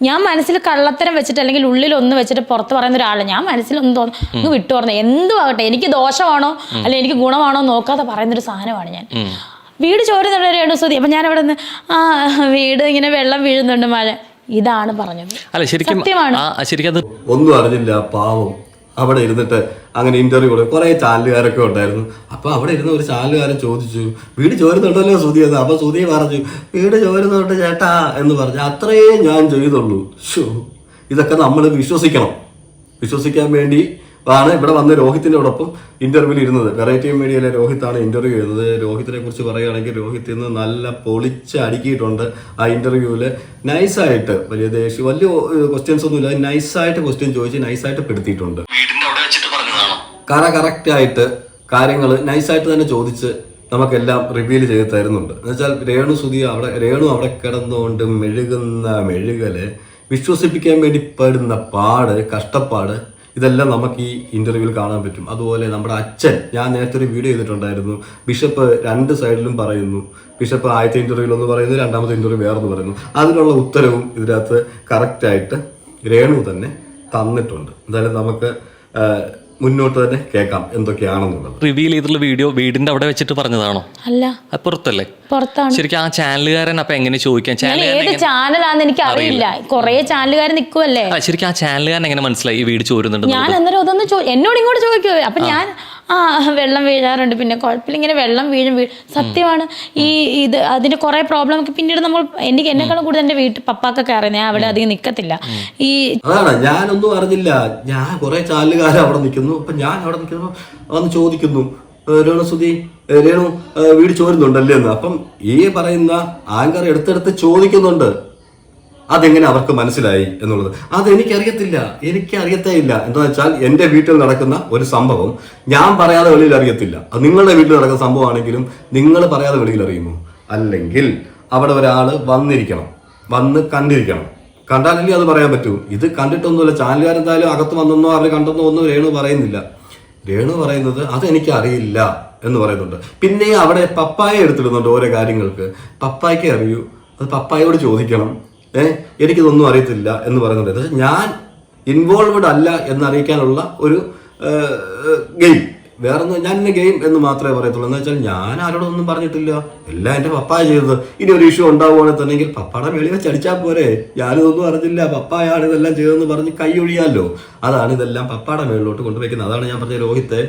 ഞാൻ മനസ്സിൽ കള്ളത്തരം വെച്ചിട്ട് അല്ലെങ്കിൽ ഉള്ളിൽ ഒന്ന് വെച്ചിട്ട് പുറത്ത് പറയുന്ന ഒരാളെ ഞാൻ മനസ്സിൽ ഒന്ന് തോന്നുന്നു അങ്ങ് വിട്ടു പറഞ്ഞു. എന്തും ആകട്ടെ എനിക്ക് ദോഷമാണോ അല്ലെ എനിക്ക് ഗുണമാണോ നോക്കാതെ പറയുന്ന ഒരു സാധനമാണ് ഞാൻ. വീട് ചോരുന്നുണ്ട് സ്വതി അപ്പൊ ഞാൻ അവിടെ നിന്ന് ആ വീട് ഇങ്ങനെ വെള്ളം വീഴുന്നുണ്ട് മഴ. ഇതാണ് പറഞ്ഞത്. അല്ല ശരിക്കും സത്യമാണ്. ആ ശരിക്കും ഒന്നും അറിഞ്ഞില്ല പാവം. അവിടെ ഇരുന്നിട്ട് അങ്ങനെ ഇന്റർവ്യൂ കൊടുക്കും കുറെ ചാനലുകാരൊക്കെ ഉണ്ടായിരുന്നു. അപ്പൊ അവിടെ ഇരുന്ന ഒരു ചാനലുകാരൻ ചോദിച്ചു വീട് ചോരുന്നുണ്ടല്ലോ സുധി എന്ന്. അപ്പൊ സുധി പറഞ്ഞു വീട് ചോരുന്നുണ്ട് ചേട്ടാ എന്ന് പറഞ്ഞു. അത്രയേ ഞാൻ ചെയ്തുള്ളൂ. ഷോ ഇതൊക്കെ നമ്മൾ വിശ്വസിക്കണം. വിശ്വസിക്കാൻ വേണ്ടി ആണ് ഇവിടെ വന്ന് രോഹിത്തിനോടൊപ്പം ഇന്റർവ്യൂവിൽ ഇരുന്നത്. വെറൈറ്റി മീഡിയയിലെ രോഹിത്താണ് ഇന്റർവ്യൂ ചെയ്യുന്നത്. രോഹിത്തിനെ കുറിച്ച് പറയുകയാണെങ്കിൽ രോഹിത്തിൽ നിന്ന് നല്ല പൊളിച്ച് അടുക്കിയിട്ടുണ്ട് ആ ഇന്റർവ്യൂവിൽ നൈസായിട്ട് വലിയ ദേഷ്യം വലിയ ക്വസ്റ്റ്യൻസ് ഒന്നുമില്ല നൈസായിട്ട് ക്വസ്റ്റ്യൻ ചോദിച്ച് നൈസായിട്ട് പെടുത്തിയിട്ടുണ്ട്. കറ കറക്റ്റ് ആയിട്ട് കാര്യങ്ങൾ നൈസായിട്ട് തന്നെ ചോദിച്ച് നമുക്കെല്ലാം റിവീൽ ചെയ്ത് തരുന്നുണ്ട്. എന്നുവെച്ചാൽ രേണു സുധി അവിടെ രേണു അവിടെ കിടന്നുകൊണ്ട് മെഴുകുന്ന മെഴുകൽ വിശ്വസിപ്പിക്കാൻ വേണ്ടി പെടുന്ന പാട് കഷ്ടപ്പാട് ഇതെല്ലാം നമുക്ക് ഈ ഇന്റർവ്യൂവിൽ കാണാൻ പറ്റും. അതുപോലെ നമ്മുടെ അച്ഛൻ ഞാൻ നേരത്തെ ഒരു വീഡിയോ ചെയ്തിട്ടുണ്ടായിരുന്നു. ബിഷപ്പ് രണ്ട് സൈഡിലും പറയുന്നു. ബിഷപ്പ് ആദ്യത്തെ ഇന്റർവ്യൂവിൽ ഒന്ന് പറയുന്നു രണ്ടാമത്തെ ഇന്റർവ്യൂ വേറെന്ന് പറയുന്നു. അതിനുള്ള ഉത്തരവും ഇതിനകത്ത് കറക്റ്റായിട്ട് രേണു തന്നെ തന്നിട്ടുണ്ട്. എന്തായാലും നമുക്ക് മുന്നോട്ട് തന്നെ കേൾക്കാം എന്തൊക്കെയാണെന്നുള്ളത്. റിവീൽ ചെയ്തിട്ടുള്ള വീഡിയോ വീടിന്റെ അവിടെ വെച്ചിട്ട് പറഞ്ഞതാണോ? അല്ല. അത് പുറത്തല്ലേ? പുറത്താണ്. ശരിക്കും ആ ചാനലുകാരൻ അപ്പൊ എങ്ങനെ ചോദിക്കാം ഞാൻ ചാനലുകാരൻ ഏത് ചാനലാന്ന് എനിക്ക് അറിയില്ല. കൊറേ ചാനലുകാർ നിൽക്കുമല്ലേ ആ ശരിക്കും ആ ചാനലുകാരൻ എങ്ങനെ മനസ്സിലായി ഈ വീട് ചോരുന്നുണ്ട് ഞാൻ അന്നേരം അതൊന്ന് ചോ എന്നോട് ഇങ്ങോട്ട് ചോദിക്കുവോ അപ്പൊ ഞാൻ ആ വെള്ളം വീഴാറുണ്ട്. പിന്നെ കുഴപ്പമില്ല ഇങ്ങനെ വെള്ളം വീഴും. വീഴും സത്യമാണ്. ഈ ഇത് അതിന്റെ കുറേ പ്രോബ്ലം ഒക്കെ പിന്നീട് നമ്മൾ എനിക്ക് എന്നെക്കാളും കൂടുതൽ എന്റെ വീട്ടിൽ പപ്പാക്കൊക്കെ അറിയുന്നത്. ഞാൻ അവിടെ അധികം നിക്കത്തില്ല. ഈ അതാണ്. ഞാനൊന്നും അറിഞ്ഞില്ല. ഞാൻ കുറെ ചാനലുകാർ അവിടെ നിൽക്കുന്നു അപ്പൊ ഞാൻ അവിടെ നിൽക്കുമ്പോൾ വന്ന് ചോദിക്കുന്നു "ഏ, രേണു സുധി രേണു വീട് ചോരുന്നുണ്ടല്ലേ എന്ന്? അപ്പം ഈ പറയുന്ന ആങ്കർ എടുത്തെടുത്ത് ചോദിക്കുന്നുണ്ട്. അതെങ്ങനെ അവർക്ക് മനസ്സിലായി എന്നുള്ളത്? അത് എനിക്കറിയത്തില്ല എനിക്ക് അറിയത്തേ ഇല്ല എന്താ വെച്ചാൽ എന്റെ വീട്ടിൽ നടക്കുന്ന ഒരു സംഭവം ഞാൻ പറയാതെ വെളിയിൽ അറിയത്തില്ല. അത് നിങ്ങളുടെ വീട്ടിൽ നടക്കുന്ന സംഭവമാണെങ്കിലും നിങ്ങൾ പറയാതെ വെളിയിൽ അറിയുമോ? അല്ലെങ്കിൽ അവിടെ ഒരാൾ വന്നിരിക്കണം. വന്ന് കണ്ടിരിക്കണം. കണ്ടാലല്ലേ അത് പറയാൻ പറ്റൂ. ഇത് കണ്ടിട്ടൊന്നുമില്ല. ചാനലുകാരെന്തായാലും അകത്ത് വന്നെന്നോ അവർ കണ്ടെന്നോ ഒന്നും രേണു പറയുന്നില്ല. രേണു പറയുന്നത് അതെനിക്ക് അറിയില്ല എന്ന് പറയുന്നുണ്ട്. പിന്നെ അവിടെ പപ്പായ എടുത്തിടുന്നുണ്ട് ഓരോ കാര്യങ്ങൾക്ക്. പപ്പായ്ക്ക് അറിയൂ. അത് പപ്പായോട് ചോദിക്കണം. ഏഹ് എനിക്കിതൊന്നും അറിയത്തില്ല എന്ന് പറയുന്നുണ്ട്. ഞാൻ ഇൻവോൾവഡ് അല്ല എന്നറിയിക്കാനുള്ള ഒരു ഗെയിം. വേറെ ഒന്നും ഞാൻ എന്നെ ഗെയിം എന്ന് മാത്രമേ പറയത്തുള്ളൂ. എന്ന് വെച്ചാൽ ഞാൻ ആരോടൊന്നും പറഞ്ഞിട്ടില്ല. എല്ലാം എന്റെ പപ്പായ ചെയ്തത്. ഇനി ഒരു ഇഷ്യൂ ഉണ്ടാവുകയാണെങ്കിൽ തന്നെങ്കിൽ പപ്പയുടെ വെളി വെച്ച് അടിച്ചാൽ പോരെ. ഞാനിതൊന്നും അറിഞ്ഞില്ല. പപ്പായാണ് ഇതെല്ലാം ചെയ്തതെന്ന് പറഞ്ഞ് കൈ ഒഴിയാലോ. അതാണ് ഇതെല്ലാം പപ്പയുടെ മേളിലോട്ട് കൊണ്ടുവയ്ക്കുന്നത്. അതാണ് ഞാൻ പറഞ്ഞ രോഹിത്തെ.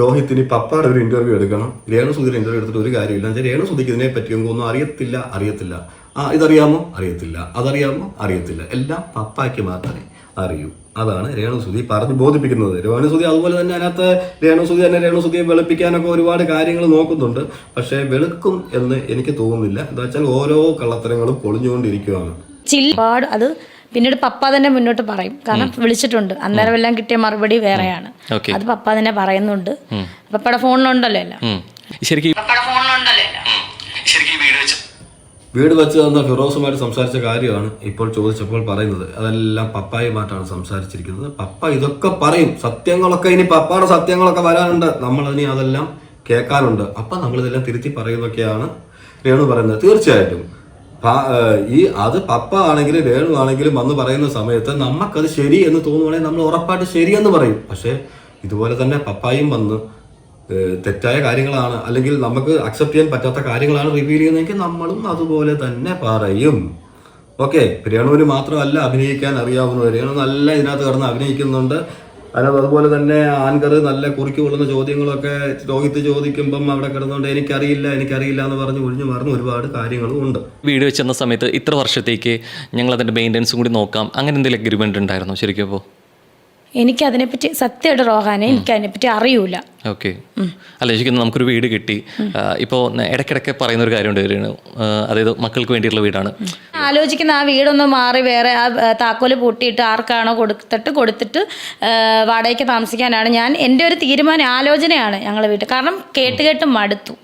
രോഹിത്തിന് പപ്പയുടെ ഒരു ഇന്റർവ്യൂ എടുക്കണം. രേണു സുധീർ ഇന്റർവ്യൂ എടുത്തിട്ട് ഒരു കാര്യമില്ല. എന്ന് വെച്ചാൽ രേണു സുധിക്ക് ഇതിനെ പറ്റി ഒന്നും അറിയത്തില്ല. അറിയത്തില്ല. ആ ഇതറിയാമോ? അറിയത്തില്ല. അതറിയാമോ? അറിയത്തില്ല. എല്ലാം പപ്പായ്ക്ക് മാത്രമേ അറിയൂ. അതാണ് രേണുസുതി പറഞ്ഞ് ബോധിപ്പിക്കുന്നത്. രേണുസുതി അതുപോലെ തന്നെ അതിനകത്ത് രേണുസുതി തന്നെ രേണുസുതിയെ വെളുപ്പിക്കാനൊക്കെ ഒരുപാട് കാര്യങ്ങൾ നോക്കുന്നുണ്ട്. പക്ഷേ വെളുക്കും എന്ന് എനിക്ക് തോന്നുന്നില്ല. എന്താ വെച്ചാൽ ഓരോ കള്ളത്തരങ്ങളും പൊളിഞ്ഞുകൊണ്ടിരിക്കുകയാണ് ചില്ലാട് അത് പിന്നീട് പപ്പ തന്നെ മുന്നോട്ട് പറയും. കാരണം വിളിച്ചിട്ടുണ്ട്. അന്നേരം എല്ലാം കിട്ടിയ മറുപടി വേറെയാണ്. അത് പപ്പ തന്നെ പറയുന്നുണ്ട്. പപ്പയുടെ ഫോണിലുണ്ടല്ലോ എല്ലാം. ശരിക്കും പപ്പയുടെ ഫോണിലുണ്ടല്ലോ വീട് വെച്ച് തന്ന ഫിറോസുമായിട്ട് സംസാരിച്ച കാര്യമാണ് ഇപ്പോൾ ചോദിച്ചപ്പോൾ പറയുന്നത്. അതെല്ലാം പപ്പായുമായിട്ടാണ് സംസാരിച്ചിരിക്കുന്നത്. പപ്പ ഇതൊക്കെ പറയും. സത്യങ്ങളൊക്കെ ഇനി പപ്പയുടെ സത്യങ്ങളൊക്കെ വരാനുണ്ട്. നമ്മളതിനി അതെല്ലാം കേൾക്കാനുണ്ട്. അപ്പൊ നമ്മളിതെല്ലാം തിരുത്തി പറയുന്നൊക്കെയാണ് രേണു പറയുന്നത്. തീർച്ചയായിട്ടും. ഈ അത് പപ്പ ആണെങ്കിലും രേണു ആണെങ്കിലും വന്ന് പറയുന്ന സമയത്ത് നമുക്കത് ശരി എന്ന് തോന്നുവാണെങ്കിൽ നമ്മൾ ഉറപ്പായിട്ട് ശരിയെന്ന് പറയും. പക്ഷേ ഇതുപോലെ തന്നെ പപ്പായും വന്ന് തെറ്റായ കാര്യങ്ങളാണ്. അല്ലെങ്കിൽ നമുക്ക് അക്സെപ്റ്റ് ചെയ്യാൻ പറ്റാത്ത കാര്യങ്ങളാണ് റിവീൽ ചെയ്യുന്നതെങ്കിൽ നമ്മളും അതുപോലെ തന്നെ പറയും. ഓക്കെ പ്രിയാണൂര് മാത്രമല്ല അഭിനയിക്കാൻ അറിയാവുന്ന രേണു നല്ല ഇതിനകത്ത് കിടന്ന് അഭിനയിക്കുന്നുണ്ട്. അതിനകത്ത് അതുപോലെ തന്നെ ആൻകർ നല്ല കുറിക്ക് കൊള്ളുന്ന ചോദ്യങ്ങളൊക്കെ രോഹിത്ത് ചോദിക്കുമ്പം അവിടെ കിടന്നുകൊണ്ട് എനിക്കറിയില്ല എനിക്കറിയില്ല എന്ന് പറഞ്ഞ് ഒഴിഞ്ഞു മാറുന്ന ഒരുപാട് കാര്യങ്ങളും ഉണ്ട്. വീട് വെച്ചിരുന്ന സമയത്ത് ഇത്ര വർഷത്തേക്ക് ഞങ്ങൾ അതിന്റെ മെയിന്റെനൻസും കൂടി നോക്കാം. അങ്ങനെ എന്തെങ്കിലും അഗ്രിമെന്റ് ഉണ്ടായിരുന്നോ ശരിക്കും അപ്പോൾ? എനിക്ക് അതിനെപ്പറ്റി സത്യമായിട്ട് റോഹാനെ എനിക്ക് അതിനെപ്പറ്റി അറിയൂല. ഓക്കെ. അല്ല ശരിക്കും നമുക്കൊരു വീട് കിട്ടി. ഇപ്പോൾ ഇടയ്ക്കിടയ്ക്ക് പറയുന്ന ഒരു രേണു. അതായത് മക്കൾക്ക് വേണ്ടിയിട്ടുള്ള വീടാണ്. ആലോചിക്കുന്ന ആ വീടൊന്ന് മാറി വേറെ ആ താക്കോൽ പൂട്ടിയിട്ട് ആർക്കാണോ കൊടുത്തിട്ട് കൊടുത്തിട്ട് വാടകയ്ക്ക് താമസിക്കാനാണ്. ഞാൻ എന്റെ ഒരു തീരുമാനം ആലോചനയാണ് ഞങ്ങളുടെ വീട്ടിൽ. കാരണം കേട്ട് കേട്ട് മടുത്തു.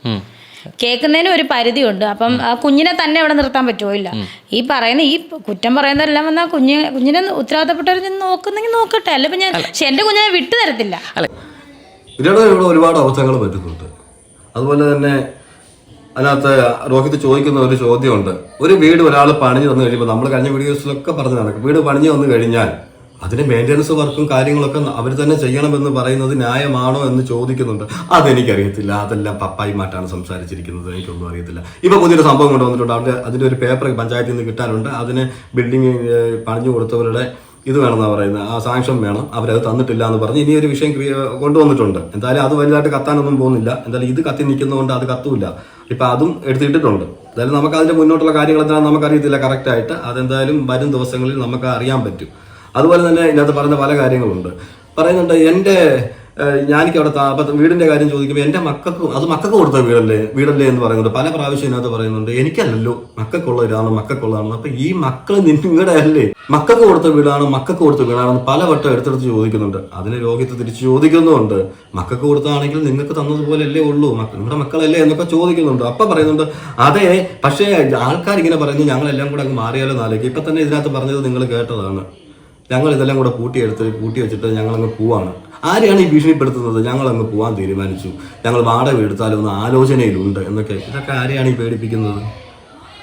കേൾക്കുന്നതിന് ഒരു പരിധിയുണ്ട്. അപ്പം ആ കുഞ്ഞിനെ തന്നെ അവിടെ നിർത്താൻ പറ്റുമോ? ഇല്ല. ഈ പറയുന്ന ഈ കുറ്റം പറയുന്നതെല്ലാം വന്നാൽ കുഞ്ഞ് കുഞ്ഞിനെ ഉത്തരവാദിത്തപ്പെട്ടവർ നിന്ന് നോക്കുന്നെങ്കിൽ നോക്കട്ടെ. അല്ല ഇപ്പം ഞാൻ പക്ഷെ എന്റെ കുഞ്ഞിനെ വിട്ടു തരത്തില്ല. ഇവിടെ ഒരുപാട് അവസരങ്ങൾ പറ്റുന്നുണ്ട് അതുപോലെ തന്നെ അതിനകത്ത് രോഹിത് ചോദിക്കുന്ന ഒരു ചോദ്യമുണ്ട്. ഒരു വീട് ഒരാൾ പണിഞ്ഞു തന്നു കഴിയുമ്പോൾ നമ്മൾ കഴിഞ്ഞ വീഡിയോസിലൊക്കെ പറഞ്ഞു നടക്കും വീട് പണിഞ്ഞു വന്നു കഴിഞ്ഞാൽ അതിന് മെയിന്റനൻസ് വർക്കും കാര്യങ്ങളൊക്കെ അവർ തന്നെ ചെയ്യണമെന്ന് പറയുന്നത് ന്യായമാണോ എന്ന് ചോദിക്കുന്നുണ്ട്. അതെനിക്കറിയത്തില്ല. അതെല്ലാം പപ്പായി മാറ്റാണ് സംസാരിച്ചിരിക്കുന്നത്. എനിക്കൊന്നും അറിയത്തില്ല. ഇപ്പം പുതിയൊരു സംഭവം കൊണ്ടുവന്നിട്ടുണ്ട്. അവിടെ അതിന്റെ ഒരു പേപ്പർ പഞ്ചായത്തിൽ നിന്ന് കിട്ടാനുണ്ട്. അതിന് ബിൽഡിംഗ് പണിഞ്ഞു കൊടുത്തവരുടെ ഇത് വേണമെന്നാണ് പറയുന്നത്. ആ സാങ്ഷൻ വേണം. അവരത് തന്നിട്ടില്ല എന്ന് പറഞ്ഞ് ഇനി ഒരു വിഷയം കൊണ്ടുവന്നിട്ടുണ്ട്. എന്തായാലും അത് വലുതായിട്ട് കത്താനൊന്നും പോകുന്നില്ല. എന്തായാലും ഇത് കത്തി നിൽക്കുന്നതുകൊണ്ട് അത് കത്തൂല്ല. ഇപ്പം അതും എടുത്തിട്ടിട്ടുണ്ട്. എന്തായാലും നമുക്ക് അതിന്റെ മുന്നോട്ടുള്ള കാര്യങ്ങൾ എന്താണെന്ന് നമുക്കറിയത്തില്ല കറക്റ്റായിട്ട് അതെന്തായാലും വരും ദിവസങ്ങളിൽ നമുക്ക് അറിയാൻ പറ്റും. അതുപോലെ തന്നെ ഇതിനകത്ത് പറയുന്ന പല കാര്യങ്ങളുണ്ട്. പറയുന്നുണ്ട് എന്റെ ഞാനിക്ക് അവിടെ താ- അപ്പൊ വീടിന്റെ കാര്യം ചോദിക്കുമ്പോൾ എന്റെ മക്കൾക്ക് അത് മക്കൾക്ക് കൊടുത്ത വീടല്ലേ വീടല്ലേ എന്ന് പറയുന്നുണ്ട്. പല പ്രാവശ്യം ഇതിനകത്ത് പറയുന്നുണ്ട് എനിക്കല്ലല്ലോ മക്കൾക്കുള്ള ഇതാണ് മക്കൾക്കുള്ളതാണ് അപ്പൊ ഈ മക്കൾ നിങ്ങളുടെ അല്ലേ മക്കൾക്ക് കൊടുത്ത വീടാണ് മക്കൾക്ക് കൊടുത്ത വീടാണെന്ന് പലവട്ടം എടുത്തെടുത്ത് ചോദിക്കുന്നുണ്ട്. അതിന് രോഗിത്ത് തിരിച്ച് ചോദിക്കുന്നുമുണ്ട്. മക്കൾക്ക് കൊടുത്താണെങ്കിൽ നിങ്ങൾക്ക് തന്നതുപോലെയല്ലേ ഉള്ളൂ നിങ്ങളുടെ മക്കളല്ലേ എന്നൊക്കെ ചോദിക്കുന്നുണ്ട്. അപ്പൊ പറയുന്നുണ്ട് അതെ പക്ഷേ ആൾക്കാർ ഇങ്ങനെ പറയുന്നു ഞങ്ങളെല്ലാം കൂടെ അങ്ങ് മാറിയാലോ നാലേക്ക് ഇപ്പൊ തന്നെ ഇതിനകത്ത് പറഞ്ഞത് നിങ്ങൾ കേട്ടതാണ്. ഞങ്ങൾ ഇതെല്ലാം കൂടെ കൂട്ടിയെടുത്ത് കൂട്ടി വെച്ചിട്ട് ഞങ്ങൾ ഞങ്ങളങ്ങ് പോവാണ്. ആരെയാണ് ഈ ഭീഷണിപ്പെടുത്തുന്നത്? ഞങ്ങൾ അങ്ങ് പോവാൻ തീരുമാനിച്ചു. ഞങ്ങൾ വാടക എടുത്താലോ എന്ന് ആലോചനയിലുണ്ട് എന്നൊക്കെ. ഇതൊക്കെ ആരെയാണ് ഈ പേടിപ്പിക്കുന്നത്?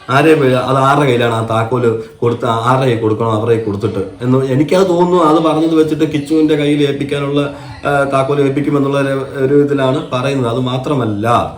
ആരെ അത് ആരുടെ കയ്യിലാണ്? ആ താക്കോൽ കൊടുത്ത് ആരുടെ കയ്യിൽ കൊടുക്കണം? അവരുടെ കൊടുത്തിട്ട്. എന്ന് എനിക്കത് തോന്നുന്നു അത് പറഞ്ഞത് വെച്ചിട്ട് കിച്ചുവിന്റെ കയ്യിൽ ഏൽപ്പിക്കാനുള്ള താക്കോൽ ഏൽപ്പിക്കുമെന്നുള്ള ഒരു- ഇതിലാണ് പറയുന്നത്. അത് മാത്രമല്ല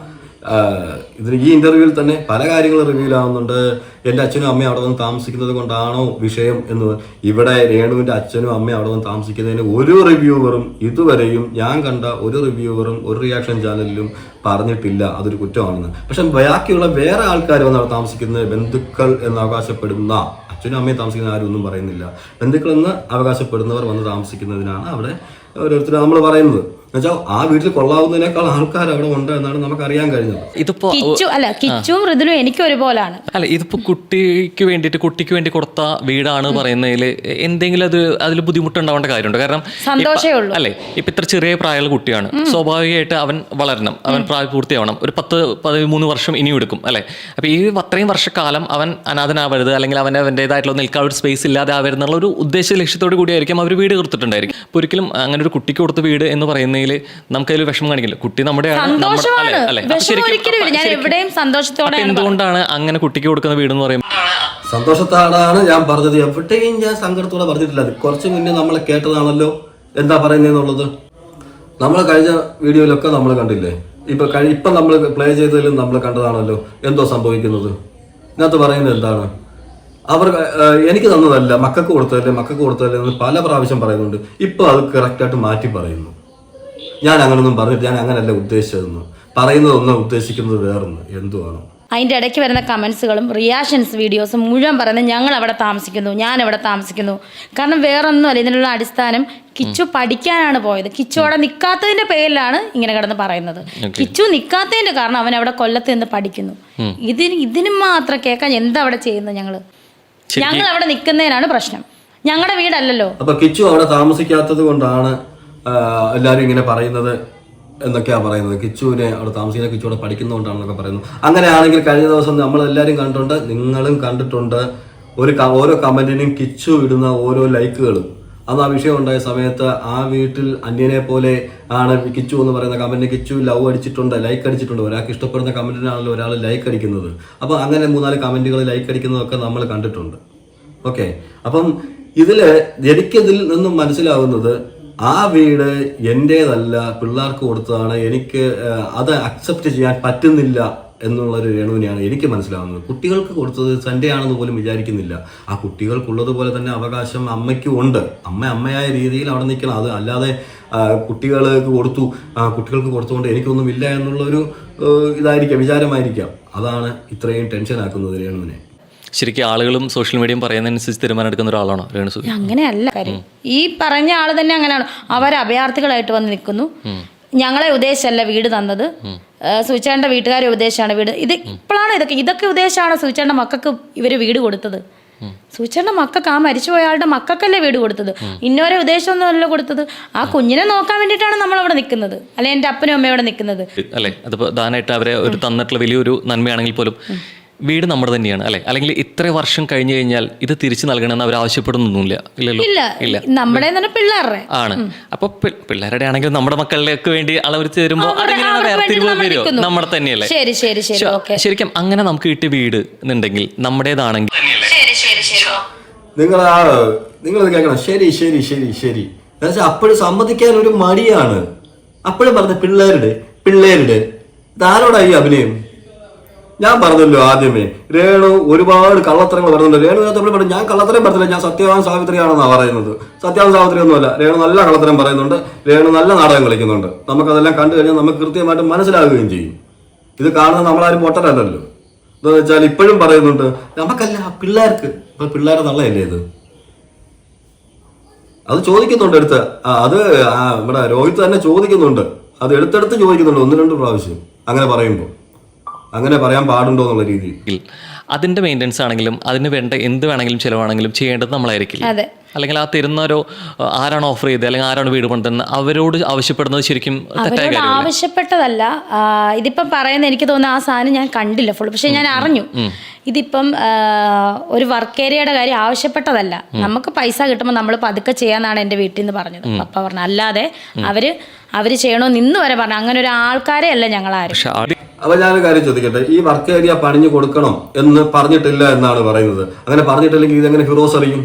ഇതിന് ഈ ഇന്റർവ്യൂവിൽ തന്നെ പല കാര്യങ്ങളും റിവീൽ ആവുന്നുണ്ട്. എന്റെ അച്ഛനും അമ്മയും അവിടെ നിന്ന് താമസിക്കുന്നത് കൊണ്ടാണോ വിഷയം എന്ന് ഇവിടെ രേണുവിന്റെ അച്ഛനും അമ്മയും അവിടെ നിന്ന് താമസിക്കുന്നതിന് ഒരു റിവ്യൂവറും ഇതുവരെയും ഞാൻ കണ്ട ഒരു റിവ്യൂവറും ഒരു റിയാക്ഷൻ ചാനലിലും പറഞ്ഞിട്ടില്ല. അതൊരു കുറ്റമാണെന്ന്. പക്ഷെ ബാക്കിയുള്ള വേറെ ആൾക്കാർ വന്ന് അവിടെ താമസിക്കുന്നത് ബന്ധുക്കൾ എന്ന് അവകാശപ്പെടുന്ന അച്ഛനും അമ്മയും താമസിക്കുന്ന ആരും ഒന്നും പറയുന്നില്ല. ബന്ധുക്കൾ എന്ന് അവകാശപ്പെടുന്നവർ വന്ന് താമസിക്കുന്നതിനാണ് അവിടെ ഓരോരുത്തരും നമ്മൾ പറയുന്നത്. എന്നുവെച്ചാൽ ആ വീട്ടിൽ കൊള്ളാവുന്നതിനേക്കാൾ ആൾക്കാർ അവിടെ ഉണ്ട് എന്നാണ് നമുക്ക് അറിയാൻ കഴിഞ്ഞത്. ഇതിപ്പോ കിച്ചു അല്ല കിച്ചും മൃദുലും എനിക്ക് ഒരുപോലാണ് അല്ല ഇതിപ്പോ കുട്ടിക്ക് വേണ്ടിട്ട് കുട്ടിക്ക് വേണ്ടി കൊടുത്ത വീടാണ് പറയുന്നതിൽ എന്തെങ്കിലും അത് അതിൽ ബുദ്ധിമുട്ടുണ്ടാവേണ്ട കാര്യമുണ്ട്? കാരണം സന്തോഷമേ ഉള്ളൂ. അല്ലെ ഇപ്പൊ ഇത്ര ചെറിയ പ്രായമുള്ള കുട്ടിയാണ്. സ്വാഭാവികമായിട്ട് അവൻ വളരണം അവൻ പ്രായപൂർത്തിയാവണം. ഒരു പത്ത് പതിമൂന്ന് വർഷം ഇനിയും എടുക്കും അല്ലെ? അപ്പൊ ഈ അത്രയും വർഷക്കാലം അവൻ അനാഥനാവരുത് അല്ലെങ്കിൽ അവൻ അവന്റെതായിട്ടുള്ള നിൽക്കാൻ ഒരു സ്പേസ് ഇല്ലാതെ ആവരുന്നുള്ള ഒരു ഉദ്ദേശ ലക്ഷ്യത്തോടു കൂടിയായിരിക്കും അവർ വീട് കൊടുത്തിട്ടുണ്ടായിരിക്കും അപ്പൊ ഒരിക്കലും അങ്ങനെ ഒരു കുട്ടിക്ക് കൊടുത്ത വീട് എന്ന് പറയുന്നതിൽ നമുക്ക് അതിൽ വിഷമം കാണിക്കില്ല. കുട്ടി നമ്മുടെ- എന്തുകൊണ്ടാണ് അങ്ങനെ കുട്ടിക്ക് കൊടുക്കുന്ന വീട് എന്ന് പറയുമ്പോൾ സന്തോഷത്താടാണ് ഞാൻ പറഞ്ഞത്. എവിടെയും ഞാൻ സങ്കടത്തോടെ പറഞ്ഞിട്ടില്ല. അത് കുറച്ച് മുന്നേ നമ്മൾ കേട്ടതാണല്ലോ. എന്താ പറയുന്നതെന്നുള്ളത് നമ്മൾ കഴിഞ്ഞ വീഡിയോയിലൊക്കെ നമ്മൾ കണ്ടില്ലേ? ഇപ്പൊ ഇപ്പൊ നമ്മൾ പ്ലേ ചെയ്തതിലും നമ്മൾ കണ്ടതാണല്ലോ. എന്തോ സംഭവിക്കുന്നത്. ഇന്നത്തെ പറയുന്നത് എന്താണ്? അവർ എനിക്ക് തന്നതല്ല. മക്കൾക്ക് കൊടുത്തതല്ലേ? മക്കൾക്ക് കൊടുത്തതല്ലേ? എന്ന് പല പ്രാവശ്യം പറയുന്നുണ്ട്. ഇപ്പൊ അത് കറക്റ്റായിട്ട് മാറ്റി പറയുന്നു. ഞാൻ അങ്ങനൊന്നും പറഞ്ഞിട്ട് ഞാൻ അങ്ങനല്ല ഉദ്ദേശിച്ചതെന്ന്. പറയുന്നതൊന്നും ഉദ്ദേശിക്കുന്നത് വേറൊന്ന്. എന്തുവാണ്? അതിന്റെ ഇടയ്ക്ക് വരുന്ന കമൻസുകളും റിയാക്ഷൻസ് വീഡിയോസും മുഴുവൻ പറയുന്നത് ഞങ്ങൾ അവിടെ താമസിക്കുന്നു ഞാൻ അവിടെ താമസിക്കുന്നു. കാരണം വേറൊന്നുമല്ല ഇതിനുള്ള അടിസ്ഥാനം കിച്ചു പഠിക്കാനാണ് പോയത്. കിച്ചു അവിടെ നിൽക്കാത്തതിന്റെ പേരിലാണ് ഇങ്ങനെ കിടന്ന് പറയുന്നത്. കിച്ചു നിൽക്കാത്തതിന്റെ കാരണം അവൻ അവിടെ കൊല്ലത്ത് നിന്ന് പഠിക്കുന്നു. ഇതിന് ഇതിന് മാത്രം കേൾക്കാൻ എന്താ അവിടെ ചെയ്യുന്നത് ഞങ്ങൾ ഞങ്ങൾ അവിടെ നിൽക്കുന്നതിനാണ് പ്രശ്നം. ഞങ്ങളുടെ വീടല്ലല്ലോ. അപ്പൊ കിച്ചു അവിടെ താമസിക്കാത്തത് കൊണ്ടാണ് എല്ലാവരും ഇങ്ങനെ പറയുന്നത് എന്നൊക്കെയാണ് പറയുന്നത്. കിച്ചുവിനെ അവിടെ താമസിക്കുന്ന കിച്ചു അവിടെ പഠിക്കുന്നതുകൊണ്ടാണെന്നൊക്കെ പറയുന്നു. അങ്ങനെയാണെങ്കിൽ കഴിഞ്ഞ ദിവസം നമ്മൾ എല്ലാവരും കണ്ടിട്ടുണ്ട് നിങ്ങളും കണ്ടിട്ടുണ്ട്. ഒരു ഓരോ കമന്റിനും കിച്ചു ഇടുന്ന ഓരോ ലൈക്കുകളും. അന്ന് ആ വിഷയം ഉണ്ടായ സമയത്ത് ആ വീട്ടിൽ അന്യനെ പോലെ ആണ് കിച്ചു എന്ന് പറയുന്ന കമന്റിന് കിച്ചു ലവ് അടിച്ചിട്ടുണ്ട് ലൈക്ക് അടിച്ചിട്ടുണ്ട്. ഒരാൾക്ക് ഇഷ്ടപ്പെടുന്ന കമന്റിനാണല്ലോ ഒരാൾ ലൈക്ക് അടിക്കുന്നത്. അപ്പോൾ അങ്ങനെ മൂന്നാൽ കമന്റുകൾ ലൈക്ക് അടിക്കുന്നതൊക്കെ നമ്മൾ കണ്ടിട്ടുണ്ട്. ഓക്കെ. അപ്പം ഇതിൽ എനിക്കിതിൽ നിന്നും മനസ്സിലാവുന്നത് ആ വീട് എന്റേതല്ല പിള്ളേർക്ക് കൊടുത്തതാണ് എനിക്ക് അത് അക്സെപ്റ്റ് ചെയ്യാൻ പറ്റുന്നില്ല എന്നുള്ളൊരു രേണുവിനെയാണ് എനിക്ക് മനസ്സിലാവുന്നത്. കുട്ടികൾക്ക് കൊടുത്തത് തന്റെ ആണെന്ന് പോലും വിചാരിക്കുന്നില്ല. ആ കുട്ടികൾക്കുള്ളതുപോലെ തന്നെ അവകാശം അമ്മയ്ക്കും ഉണ്ട്. അമ്മ അമ്മയായ രീതിയിൽ അവിടെ നിൽക്കണം. അത് അല്ലാതെ കുട്ടികൾക്ക് കൊടുത്തു കുട്ടികൾക്ക് കൊടുത്തുകൊണ്ട് എനിക്കൊന്നുമില്ല എന്നുള്ളൊരു ഇതായിരിക്കാം വിചാരമായിരിക്കാം. അതാണ് ഇത്രയും ടെൻഷൻ ആക്കുന്നത് രേണുവിനെ. ശരിക്കും ആളുകളും സോഷ്യൽ മീഡിയയും പറയുന്നതനുസരിച്ച് തീരുമാനം എടുക്കുന്ന ഒരാളാണോ രേണുസുതി അങ്ങനെയല്ല. കാര്യം ഈ പറഞ്ഞ ആൾ തന്നെ അങ്ങനെയാണ്. അവർ അഭയാർത്ഥികളായിട്ട് വന്ന് നിൽക്കുന്നു. ഞങ്ങളെ ഉദ്ദേശമല്ല വീട് തന്നത്. സുചേണ്ട വീട്ടുകാരെ ഉദ്ദേശമാണ് വീട്. ഇത് ഇപ്പോഴാണ് ഇതൊക്കെ ഇതൊക്കെ ഉദ്ദേശമാണ് സുചേണ്ട മക്കൾക്ക് ഇവർ വീട് കൊടുത്തത്. സുചേണ്ട മക്കൾക്ക് ആ മരിച്ചുപോയ ആളുടെ മക്കൾക്കല്ലേ വീട് കൊടുത്തത്? ഇന്നോരെ ഉദ്ദേശമൊന്നുമല്ല കൊടുത്തത്. ആ കുഞ്ഞിനെ നോക്കാൻ വേണ്ടിയിട്ടാണ് നമ്മൾ അവിടെ നിൽക്കുന്നത്. അല്ലെ എന്റെ അപ്പനും അമ്മയും അവിടെ നിൽക്കുന്നത്. അല്ലെ? അതിപ്പോ ദാനായിട്ട് അവരെ ഒരു തന്നിട്ടുള്ള വലിയൊരു നന്മയാണെങ്കിൽ പോലും വീട് നമ്മുടെ തന്നെയാണ് അല്ലെ? അല്ലെങ്കിൽ ഇത്ര വർഷം കഴിഞ്ഞു കഴിഞ്ഞാൽ ഇത് തിരിച്ചു നൽകണമെന്ന് അവർ ആവശ്യപ്പെടുന്നൊന്നുമില്ല ഇല്ലല്ലോ? ഇല്ല ഇല്ല. നമ്മുടെ തന്നെ പിള്ളേരുടെ. ആണ്. അപ്പൊ പിള്ളേരുടെ ആണെങ്കിൽ നമ്മുടെ മക്കളിലേക്ക് വേണ്ടി അതെങ്ങനെയാണ് വേർതിരിവ് നമ്മൾ വരുമോ? നമ്മുടെ തന്നെയല്ലേ? ശരി ശരി ശരി. ശ- ശരിക്കും അങ്ങനെ നമുക്ക് കിട്ടിയ വീട് എന്നുണ്ടെങ്കിൽ നമ്മുടേതാണെങ്കിൽ നിങ്ങൾ ആ നിങ്ങൾ കേൾക്കണം. ശരി ശരി ശരി ശരി. എന്നുവെച്ചാൽ അപ്പോഴും സമ്മതിക്കാൻ ഒരു മടിയാണ്. അപ്പോഴും പറഞ്ഞ പിള്ളേരുടെ പിള്ളേരുടെ. ധാരോടായി അഭിനയം? ഞാൻ പറഞ്ഞല്ലോ ആദ്യമേ രേണു ഒരുപാട് കള്ളത്തരങ്ങൾ പറഞ്ഞല്ലോ രേണു എപ്പോഴും പറഞ്ഞു ഞാൻ കള്ളത്തരം പറഞ്ഞില്ല ഞാൻ സത്യവാൻ സാവിത്രിയാണെന്നാണ് പറയുന്നത്. സത്യവാൻ സാവിത്രി ഒന്നുമല്ല രേണു നല്ല കള്ളത്തരം പറയുന്നുണ്ട്. രേണു നല്ല നാടകം കളിക്കുന്നുണ്ട്. നമുക്കതെല്ലാം കണ്ടു കഴിഞ്ഞാൽ നമുക്ക് കൃത്യമായിട്ട് മനസ്സിലാകുകയും ചെയ്യും. ഇത് കാണുന്ന നമ്മളാരും പൊട്ടരല്ലല്ലോ. എന്താ വെച്ചാൽ ഇപ്പോഴും പറയുന്നുണ്ട് നമുക്കല്ല പിള്ളേർക്ക്. ഇപ്പൊ പിള്ളേരെ നല്ലതല്ലേ ഇത്? അത് ചോദിക്കുന്നുണ്ട് എടുത്ത്. അത് ഇവിടെ രോഹിത് തന്നെ ചോദിക്കുന്നുണ്ട്. അത് എടുത്തെടുത്ത് ചോദിക്കുന്നുണ്ട് ഒന്ന് രണ്ട് പ്രാവശ്യം. അങ്ങനെ പറയുമ്പോൾ. അങ്ങനെ പറയാൻ പാടുണ്ടോ എന്നുള്ള രീതിയിൽ? അതിന്റെ മെയിന്റെനൻസ് ആണെങ്കിലും അതിന് വേണ്ട എന്ത് വേണമെങ്കിലും ചിലവാണെങ്കിലും ചെയ്യേണ്ടത് നമ്മളായിരിക്കില്ല? അതെ. അല്ലെങ്കിൽ ആ തരുന്നവരോ ആരാണ് ഓഫർ ചെയ്തത് അല്ലെങ്കിൽ ആരാണ് വീട് പണിതുന്നത് അവരോട് ആവശ്യപ്പെടുന്നത് ശരിക്കും അവരോട് ആവശ്യപ്പെട്ടതല്ല. ഇതിപ്പം പറയുന്ന എനിക്ക് തോന്നുന്നു ആ സാധനം ഞാൻ കണ്ടില്ല ഫുൾ പക്ഷെ ഞാൻ അറിഞ്ഞു. ഇതിപ്പം ഒരു വർക്ക് ഏരിയയുടെ കാര്യം ആവശ്യപ്പെട്ടതല്ല. നമുക്ക് പൈസ കിട്ടുമ്പോൾ നമ്മൾ പതുക്കെ ചെയ്യാന്നാണ് എന്റെ വീട്ടിൽ നിന്ന് പറഞ്ഞത്. പപ്പ പറഞ്ഞു അല്ലാതെ അവർ അവർ ചെയ്യണോ ഇന്ന് വരെ പറഞ്ഞു അങ്ങനെ ഒരു ആൾക്കാരെ അല്ല ഞങ്ങൾ ആരും. അപ്പൊ ഞാനൊരു കാര്യം ചോദിക്കട്ടെ? ഈ വർക്ക് ഏരിയ പണിഞ്ഞു കൊടുക്കണം എന്ന് പറഞ്ഞിട്ടില്ല എന്നാണ് പറയുന്നത്. അങ്ങനെ പറഞ്ഞിട്ടില്ലെങ്കിൽ ഇതെങ്ങനെ ഫിറോസ് അറിയും?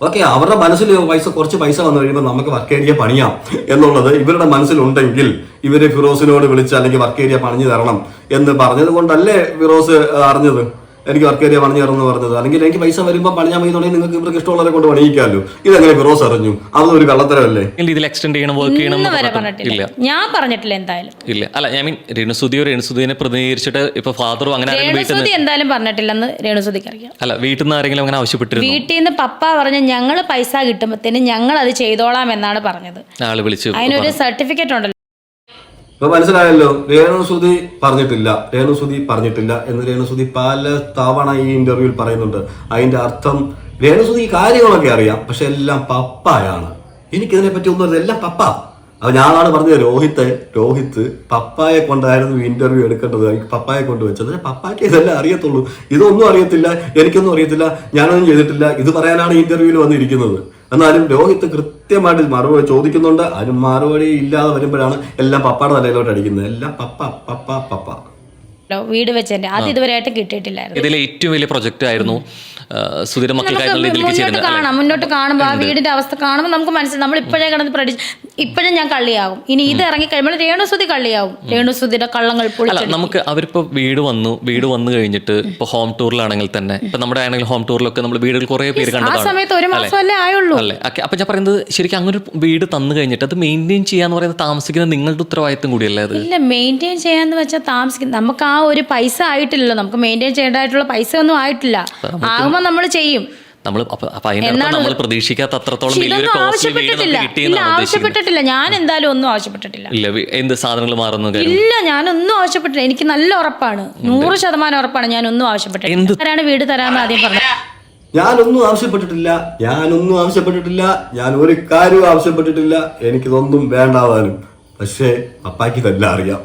ഓക്കെ അവരുടെ മനസ്സിൽ പൈസ കുറച്ച് പൈസ വന്നു കഴിയുമ്പോൾ നമുക്ക് വർക്ക് ഏരിയ പണിയാം എന്നുള്ളത് ഇവരുടെ മനസ്സിലുണ്ടെങ്കിൽ ഇവർ ഫിറോസിനോട് വിളിച്ച് അല്ലെങ്കിൽ വർക്ക് ഏരിയ പണിഞ്ഞു തരണം എന്ന് പറഞ്ഞത് കൊണ്ടല്ലേ ഫിറോസ് അറിഞ്ഞത്? എനിക്ക് വർക്ക് ഏരിയ പണിഞ്ഞു തരണം എന്ന് പറഞ്ഞത്. അല്ലെങ്കിൽ എനിക്ക് പൈസ വരുമ്പോൾ പണിഞ്ഞാൽ മതി തുടങ്ങി നിങ്ങൾക്ക് ഇവർക്ക് ഇഷ്ടമുള്ളവരെ കൊണ്ട് പണിയിക്കാമല്ലോ ഇതെങ്ങനെ ഫിറോസ് അറിഞ്ഞു? അതൊന്നും ഒരു കള്ളത്തരമല്ലേ? ഇതിൽ എക്സ്റ്റെൻഡ് ചെയ്യണം വർക്ക് ചെയ്യണം ഇല്ല ഞാൻ പറഞ്ഞിട്ടില്ല എന്തായാലും. ഇല്ല അല്ല ഞാൻ മീൻ രേണുസുതിയോ രേണുസുതിനെ പ്രതിനിധീകരിച്ചിട്ട് ഇപ്പൊ ഫാദറും അങ്ങനെ രേണുസുതി എന്തായാലും പറഞ്ഞിട്ടില്ലെന്ന് രേണുസുതിക്ക് അറിയാം. അല്ല വീട്ടിൽ നിന്ന് ആരെങ്കിലും അങ്ങനെ ആവശ്യപ്പെട്ടിരുന്നു? വീട്ടിൽ നിന്ന് പപ്പ പറഞ്ഞ ഞങ്ങൾ പൈസ കിട്ടുമ്പോഴത്തേന് ഞങ്ങൾ അത് ചെയ്തോളാം എന്നാണ് പറഞ്ഞത്. ആൾ വിളിച്ചു അതിനൊരു സർട്ടിഫിക്കറ്റ് ഉണ്ടല്ലോ. ഇപ്പൊ മനസ്സിലായല്ലോ രേണുസുതി പറഞ്ഞിട്ടില്ല രേണുസുതി പറഞ്ഞിട്ടില്ല എന്ന് രേണുസുതി പല തവണ ഈ ഇന്റർവ്യൂവിൽ പറയുന്നുണ്ട്. അതിന്റെ അർത്ഥം രേണുസുതി കാര്യങ്ങളൊക്കെ അറിയാം പക്ഷെ എല്ലാം പപ്പായാണ്. എനിക്കിതിനെ പറ്റി ഒന്നും. എല്ലാം പപ്പ. അപ്പൊ ഞാനാണ് പറഞ്ഞത് രോഹിത്തെ രോഹിത്ത് പപ്പായെ കൊണ്ടായിരുന്നു ഇന്റർവ്യൂ എടുക്കേണ്ടത്. പപ്പായെ കൊണ്ട് വെച്ചത്. പപ്പായ്ക്ക് ഇതെല്ലാം അറിയത്തുള്ളൂ. ഇതൊന്നും അറിയത്തില്ല എനിക്കൊന്നും അറിയത്തില്ല ഞാനൊന്നും ചെയ്തിട്ടില്ല. ഇത് പറയാനാണ് ഇന്റർവ്യൂവിൽ വന്നിരിക്കുന്നത്. എന്നാലും രോഹിത്ത് കൃത്യമായിട്ട് മറുപടി ചോദിക്കുന്നുണ്ട്. അതിന് മറുപടി ഇല്ലാതെ വരുമ്പോഴാണ് എല്ലാം പപ്പയുടെ തലയിലോട്ട് അടിക്കുന്നത്. എല്ലാം പപ്പ പപ്പ പപ്പ. വീട് വെച്ചതിന്റെ അത് ഇതുവരെയായിട്ട് കിട്ടിയിട്ടില്ലായിരുന്നു. ഇതിലെ ഏറ്റവും വലിയ പ്രൊജക്റ്റ് ആയിരുന്നു സുധീര മക്കൾക്കായിട്ടുള്ള ഇതിലേക്ക് മുന്നോട്ട്? കാണാം മുന്നോട്ട് കാണുമ്പോൾ ആ വീടിന്റെ അവസ്ഥ കാണുമ്പോൾ നമുക്ക് മനസ്സിലാവും. നമ്മൾ ഇപ്പോഴേ കിടന്ന് പ്രടി ഇപ്പോഴും ഞാൻ കള്ളിയാവും ഇനി ഇത് ഇറങ്ങി കഴിയുമ്പോൾ രേണുസുതി കള്ളിയാവും രേണുസുതിയുടെ കള്ളങ്ങൾ അല്ല നമുക്ക് അവരിപ്പോ വീട് വന്നു വീട് വന്നു കഴിഞ്ഞിട്ട് ഇപ്പൊ ഹോം ടൂറിലാണെങ്കിൽ തന്നെ ഇപ്പൊ നമ്മുടെ ആണെങ്കിൽ ഹോം ടൂറിലൊക്കെ നമ്മൾ വീടുകൾ കുറെ പേര് ആ കണ്ടതാണ് സമയത്ത് ഒരു മാസമല്ലേ ആയുള്ളൂ. അല്ലേ? അപ്പൊ ഞാൻ പറയുന്നത് ശരിക്കും അങ്ങനെ ഒരു വീട് തന്നു കഴിഞ്ഞിട്ട് അത് മെയിന്റെയിൻ ചെയ്യാന്ന് പറയുന്നത് താമസിക്കുന്ന നിങ്ങളുടെ ഉത്തരവാദിത്തം കൂടിയല്ലേ അത്? ഇല്ല മെയിന്റെയിൻ ചെയ്യാന്ന് വെച്ചാൽ താമസിക്കുന്ന നമുക്ക് ആ ഒരു പൈസ ആയിട്ടില്ലല്ലോ. നമുക്ക് മെയിന്റെയിൻ ചെയ്യേണ്ടതായിട്ടുള്ള പൈസ ഒന്നും ആയിട്ടില്ല ആകുമ്പോൾ നമ്മൾ ചെയ്യും. നമ്മൾ അപ്പൊ അപ്പൊ നമ്മൾ പ്രതീക്ഷിക്കാത്ത അത്രത്തോളം വലിയൊരു ഇതൊന്നും ആവശ്യപ്പെട്ടിട്ടില്ല. ഞാൻ എന്തായാലും ഒന്നും ആവശ്യപ്പെട്ടിട്ടില്ല. ഇല്ല എന്ത് സാധനങ്ങൾ മാറുന്നു ഇല്ല ഞാനൊന്നും ആവശ്യപ്പെട്ടില്ല. എനിക്ക് നല്ല ഉറപ്പാണ്. നൂറ് ശതമാനം ഉറപ്പാണ്. ഞാൻ ഒന്നും ആവശ്യപ്പെട്ടില്ല ആരാണ് വീട് തരാമെന്ന് ആദ്യം പറഞ്ഞത് ഞാനൊന്നും ആവശ്യപ്പെട്ടിട്ടില്ല. ഞാനൊന്നും ആവശ്യപ്പെട്ടിട്ടില്ല. ഞാൻ ഒരു കാര്യവും ആവശ്യപ്പെട്ടിട്ടില്ല. എനിക്കിതൊന്നും വേണ്ടാവാനും പക്ഷേ പപ്പായ്ക്ക് തന്നെ അറിയാം.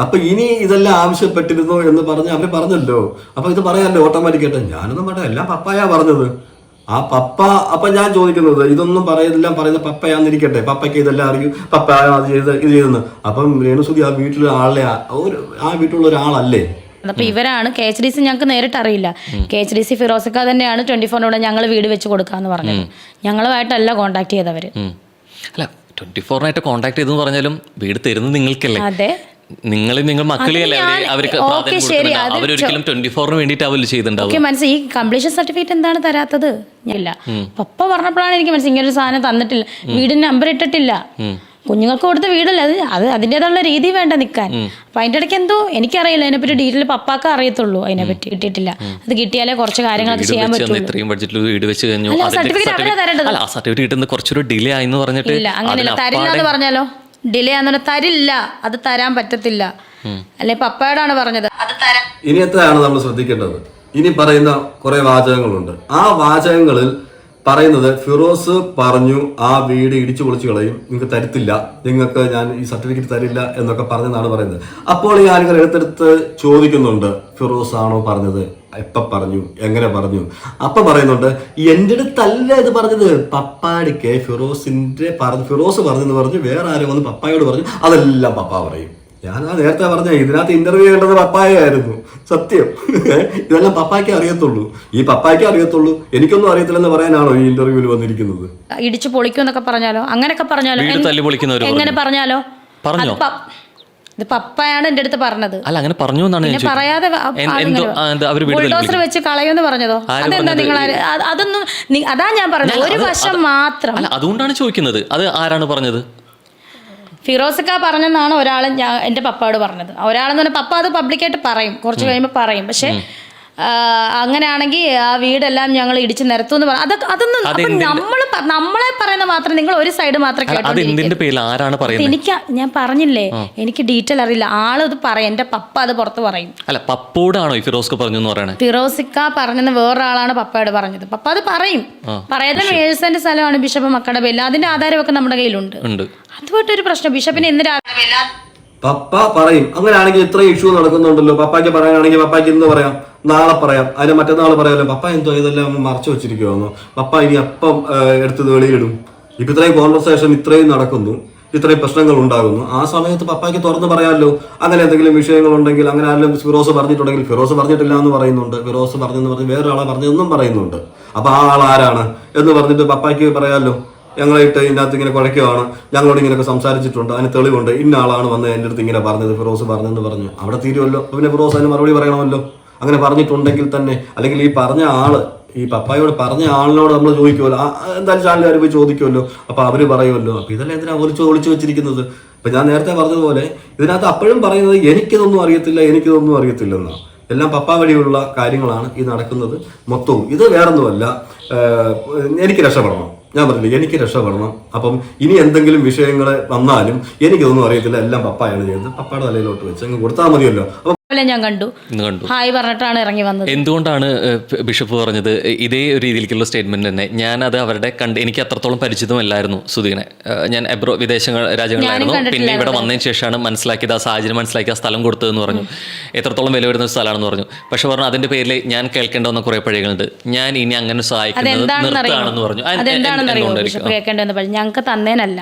അപ്പൊ ഇനി ഇതെല്ലാം ആവശ്യപ്പെട്ടിരുന്നു എന്ന് പറഞ്ഞ് അവർ പറഞ്ഞല്ലോ. അപ്പൊ ഇത് പറയാല്ലോ ഓട്ടോമാറ്റിക് ആയിട്ട്. ഞാനൊന്നും പറയാം എല്ലാം പപ്പായാ പറഞ്ഞത്. ആ പപ്പ അപ്പൊ ഞാൻ ചോദിക്കുന്നത് ഇതൊന്നും പറയുന്നില്ല പറയുന്ന പപ്പയാന്നിരിക്കട്ടെ. പപ്പയ്ക്ക് ഇതെല്ലാം അറിയൂ. പപ്പ അത് ചെയ്ത് ഇത് ചെയ്തെന്ന്. അപ്പം രേണുസുതി ആ വീട്ടിലെ ആളെ ആ- ഒരു ആ വീട്ടിലുള്ള ഒരാളല്ലേ? അപ്പൊ ഇവരാണ് കെ എച്ച് ഡി സി ഞങ്ങൾക്ക് നേരിട്ട് അറിയില്ല. കെ എച്ച് ഡി സി ഫിറോസിക്ക തന്നെയാണ് ട്വന്റി ഫോറിനോട് ഞങ്ങൾ വീട് വെച്ച് കൊടുക്കാന്ന് പറഞ്ഞത്. ഞങ്ങളുമായിട്ടല്ല കോണ്ടാക്ട് ചെയ്തവര്. അല്ല ട്വന്റി ഫോറിനായിട്ട് കോണ്ടാക്ട് ചെയ്തെന്ന് പറഞ്ഞാലും വീട് തരുന്നത് നിങ്ങൾക്കല്ലേ? അതെ. നിങ്ങൾ നിങ്ങൾ മക്കളെയല്ലേ അവർക്ക് പ്രാധാന്യം അത് അവരൊരിക്കലും ട്വന്റി ഫോറിന് വേണ്ടിയിട്ട് അവർ ചെയ്തിട്ടുണ്ടാവും മനസ്സിലായി ഈ കംപ്ലീഷൻ സർട്ടിഫിക്കറ്റ് എന്താണ് തരാത്തത്? ഇല്ല. പപ്പ പറഞ്ഞപ്പോഴാണ് എനിക്ക് മനസ്സിലായി ഇങ്ങനെ ഒരു സാധനം തന്നിട്ടില്ല. വീടിന് നമ്പർ ഇട്ടിട്ടില്ല. കുഞ്ഞുങ്ങൾക്ക് കൊടുത്ത വീടല്ല അത് അത് അതിന്റെതായുള്ള രീതി വേണ്ട നിൽക്കാൻ. അപ്പൊ അതിന്റെ ഇടയ്ക്ക് എന്തോ എനിക്കറിയില്ല അതിനെപ്പറ്റി ഡീറ്റെയിൽ പപ്പാക്ക അറിയത്തുള്ളൂ അതിനെപ്പറ്റി കിട്ടിയിട്ടില്ല. അത് കിട്ടിയാലേ കുറച്ച് കാര്യങ്ങളൊക്കെ ചെയ്യാൻ പറ്റും ഇത്രയും ബഡ്ജറ്റിൽ വീട് വെച്ച് കഴിഞ്ഞു. സർട്ടിഫിക്കറ്റ് കിട്ടുന്നത് കുറച്ചൊരു ഡിലേ ആയെന്ന് പറഞ്ഞിട്ട് ഇല്ല അങ്ങനെയില്ല തരില്ല എന്ന് പറഞ്ഞാലോ? ഡിലേ ആണെന്ന് തരില്ല. അത് തരാൻ പറ്റത്തില്ല. അല്ലെ പപ്പയോടാണ് പറഞ്ഞത്. അത് തരാം ഇനി എത്രയാണ് നമ്മൾ ശ്രദ്ധിക്കേണ്ടത്? ഇനി പറയുന്ന കുറെ വാചകങ്ങളുണ്ട്. ആ വാചകങ്ങളിൽ പറയുന്നത് ഫിറോസ് പറഞ്ഞു ആ വീട് ഇടിച്ചു പൊളിച്ചു കളയും നിങ്ങൾക്ക് തരത്തില്ല നിങ്ങൾക്ക് ഞാൻ ഈ സർട്ടിഫിക്കറ്റ് തരില്ല എന്നൊക്കെ പറഞ്ഞെന്നാണ് പറയുന്നത്. അപ്പോൾ ഈ ആളുകൾ എടുത്തെടുത്ത് ചോദിക്കുന്നുണ്ട് ഫിറോസ് ആണോ പറഞ്ഞത്? എപ്പ പറഞ്ഞു എങ്ങനെ പറഞ്ഞു? അപ്പം പറയുന്നുണ്ട് എന്റെ അടുത്തല്ല ഇത് പറഞ്ഞത്. പപ്പാടിക്ക് ഫിറോസിന്റെ പറഞ്ഞു ഫിറോസ് പറഞ്ഞെന്ന് പറഞ്ഞു വേറെ ആരും വന്ന് പപ്പായോട് പറഞ്ഞു. അതെല്ലാം പപ്പ പറയും. ഞാൻ ആ നേരത്തെ പറഞ്ഞ ഇതിനകത്ത് ഇന്റർവ്യൂ ചെയ്യേണ്ടത് പപ്പായായിരുന്നു. സത്യം. ഇതെല്ലാം പപ്പായ്ക്ക് അറിയത്തുള്ളൂ. ഈ പപ്പായ്ക്ക് അറിയത്തുള്ളൂ. എനിക്കൊന്നും അറിയത്തില്ലെന്ന് പറയാനാണോ ഈ ഇന്റർവ്യൂവിൽ വന്നിരിക്കുന്നത്? ഇടിച്ചു പൊളിക്കും എന്നൊക്കെ പറഞ്ഞാലോ? അങ്ങനെയൊക്കെ പറഞ്ഞാലോ? വീട് തല്ലി പൊളിക്കുന്നവര് എങ്ങനെ പറഞ്ഞാലോ? പറഞ്ഞോ? ഇത് പപ്പയാണ് എന്റെ അടുത്ത് പറഞ്ഞത്. അല്ല അങ്ങനെ പറഞ്ഞു എന്നാണ് ഞാൻ പറയാതെ ചോദിക്കുന്നത്. ആ- എന്ത്- എന്തോ ആ, എന്താ അവർ ബുൾഡോസർ വെച്ച് കളയുമെന്ന് പറഞ്ഞതോ? ആര് അതെന്താ നിങ്ങൾ ആര്- അത് അതൊന്നും നി- അതാ ഞാൻ പറഞ്ഞത്. ഒരു വശം മാത്രം. അല്ല അതുകൊണ്ടാണ് ചോദിക്കുന്നത്. അത് ആരാണ് പറഞ്ഞത്? ഫിറോസക്ക പറഞ്ഞെന്നാണ് ഒരാൾ ഞാൻ എന്റെ പപ്പയോട് പറഞ്ഞത്. ഒരാളെന്ന് പറഞ്ഞാൽ പപ്പ അത് പബ്ലിക്കായിട്ട് പറയും. കുറച്ച് കഴിയുമ്പോൾ പറയും. പക്ഷെ അങ്ങനെയാണെങ്കിൽ ആ വീടെല്ലാം ഞങ്ങൾ ഇടിച്ചു നിരത്തുമെന്ന് പറഞ്ഞു അതൊക്കെ അതൊന്നും അപ്പൊ നമ്മൾ നമ്മളെ പറയുന്ന മാത്രം നിങ്ങൾ ഒരു സൈഡ് മാത്രം കേട്ടോ. അത് എന്തിന്റെ പേരിൽ ആരാണ് പറയുന്നത്? എനിക്ക് ഞാൻ പറഞ്ഞില്ലേ എനിക്ക് ഡീറ്റെയിൽ അറിയില്ല. ആളത് അത് പറയും എന്റെ പപ്പ അത് പുറത്ത് പറയും. അല്ല പപ്പോടാണോ ഫിറോസ്ക ഫിറോസ്ക്ക് പറഞ്ഞു ഫിറോസിക്ക പറഞ്ഞെന്ന് വേറൊരാളാണ് പപ്പയോട് പറഞ്ഞത്. പപ്പ അത് പറയും. പറയാതെ മേഴ്സന്റെ സെന്റ് സ്ഥലമാണ് ബിഷപ്പ് മക്കളുടെ പേരിൽ. അതിന്റെ ആധാരമൊക്കെ നമ്മുടെ കയ്യിലുണ്ട്. ഉണ്ട്. അതുമായിട്ടൊരു പ്രശ്നം. ബിഷപ്പിന് ഇന്ന് രാവിലെ പപ്പ പറയും. അങ്ങനെയാണെങ്കിൽ ഇത്രയും ഇഷ്യൂ നടക്കുന്നുണ്ടല്ലോ. പപ്പാക്ക് പറയാനാണെങ്കിൽ പപ്പായ്ക്ക് ഇന്ന് പറയാം. നാളെ പറയാം. അതിന് മറ്റന്നാൾ പറയാമല്ലോ പപ്പ എന്തോ ഇതെല്ലാം മറച്ചു വെച്ചിരിക്കുവാന്നു? പപ്പ ഇനി അപ്പം എടുത്ത് വെളിയിടും ഇപ്പൊ ഇത്രയും കോൺവെർസേഷൻ ഇത്രയും നടക്കുന്നു. ഇത്രയും പ്രശ്നങ്ങൾ ഉണ്ടാകുന്നു. ആ സമയത്ത് പപ്പായ്ക്ക് തുറന്ന് പറയാമല്ലോ അങ്ങനെ എന്തെങ്കിലും വിഷയങ്ങൾ ഉണ്ടെങ്കിൽ അങ്ങനെ ആരെങ്കിലും ഫിറോസ് പറഞ്ഞിട്ടുണ്ടെങ്കിൽ ഫിറോസ് പറഞ്ഞിട്ടില്ല എന്ന് പറയുന്നുണ്ട്. ഫിറോസ് പറഞ്ഞെന്ന് പറഞ്ഞ് വേറൊരാളെ പറഞ്ഞതെന്നും പറയുന്നുണ്ട്. അപ്പൊ ആ ആൾ ആരാണ്? എന്ന് പറഞ്ഞിട്ട് പപ്പായ്ക്ക് പറയാമല്ലോ ഞങ്ങളായിട്ട് ഇതിനകത്ത് ഇങ്ങനെ കുഴയ്ക്കുവാണ്. ഞങ്ങളോട് ഇങ്ങനെയൊക്കെ സംസാരിച്ചിട്ടുണ്ട്. അതിന് തെളിവുണ്ട്. ഇന്ന ആളാണ് വന്ന് എന്റെ അടുത്ത് ഇങ്ങനെ പറഞ്ഞത്. ഫിറോസ് പറഞ്ഞെന്ന് പറഞ്ഞു. അവിടെ തീരുമല്ലോ പിന്നെ ഫിറോസ് അതിന് മറുപടി പറയണമല്ലോ. അങ്ങനെ പറഞ്ഞിട്ടുണ്ടെങ്കിൽ തന്നെ അല്ലെങ്കിൽ ഈ പറഞ്ഞ ആൾ ഈ പപ്പായോട് പറഞ്ഞ ആളിനോട് നമ്മൾ ചോദിക്കുമല്ലോ എന്തായാലും ചാനലുകാർ പോയി ചോദിക്കുമല്ലോ അപ്പൊ അവർ പറയുമല്ലോ അപ്പൊ ഇതെല്ലാം എന്തിനാ ഒളിച്ചു ഒളിച്ചു വെച്ചിരിക്കുന്നത്? അപ്പൊ ഞാൻ നേരത്തെ പറഞ്ഞതുപോലെ ഇതിനകത്ത് അപ്പോഴും പറയുന്നത് എനിക്കിതൊന്നും അറിയത്തില്ല എനിക്കിതൊന്നും അറിയത്തില്ലെന്നാണ് എല്ലാം പപ്പ വഴിയുള്ള കാര്യങ്ങളാണ് ഈ നടക്കുന്നത്. മൊത്തവും ഇത് വേറൊന്നുമല്ല. എനിക്ക് രക്ഷപ്പെടണം. ഞാൻ പറഞ്ഞില്ല എനിക്ക് രക്ഷപ്പെടണം. അപ്പം ഇനി എന്തെങ്കിലും വിഷയങ്ങൾ വന്നാലും എനിക്കിതൊന്നും അറിയത്തില്ല. എല്ലാം പപ്പായാണ് ചെയ്യുന്നത്. പപ്പയുടെ തലയിലോട്ട് വെച്ച് അങ്ങ് കൊടുത്താൽ മതിയല്ലോ. അപ്പൊ ഞാൻ കണ്ടു. കണ്ടു. ഹായ് പറഞ്ഞിട്ടാണ് ഇറങ്ങി വന്നത്. എന്തുകൊണ്ടാണ് ബിഷപ്പ് പറഞ്ഞത്? ഇതേ ഒരു രീതിയിലേക്കുള്ള സ്റ്റേറ്റ്മെന്റ് തന്നെ. ഞാൻ അത് അവരുടെ കണ്ട് എനിക്ക് അത്രത്തോളം പരിചിതമല്ലായിരുന്നു സുധീനെ. ഞാൻ എബ്രോ വിദേശ രാജ്യങ്ങളിലായിരുന്നു. പിന്നെ ഇവിടെ വന്നതിന് ശേഷമാണ് മനസ്സിലാക്കിയത് ആ സാഹചര്യം മനസ്സിലാക്കി ആ സ്ഥലം കൊടുത്തതെന്ന് പറഞ്ഞു. എത്രത്തോളം വില വരുന്ന ഒരു സ്ഥലമാണെന്ന് പറഞ്ഞു. പക്ഷെ പറഞ്ഞു അതിന്റെ പേരിൽ ഞാൻ കേൾക്കേണ്ട വന്ന കുറെ പഴികളുണ്ട് ഞാൻ ഇനി അങ്ങനെ സഹായിക്കുന്നത് നിർത്താണെന്ന് പറഞ്ഞു. കേൾക്കേണ്ടതെന്ന് പറഞ്ഞു ഞങ്ങൾക്ക് തന്നേനല്ല.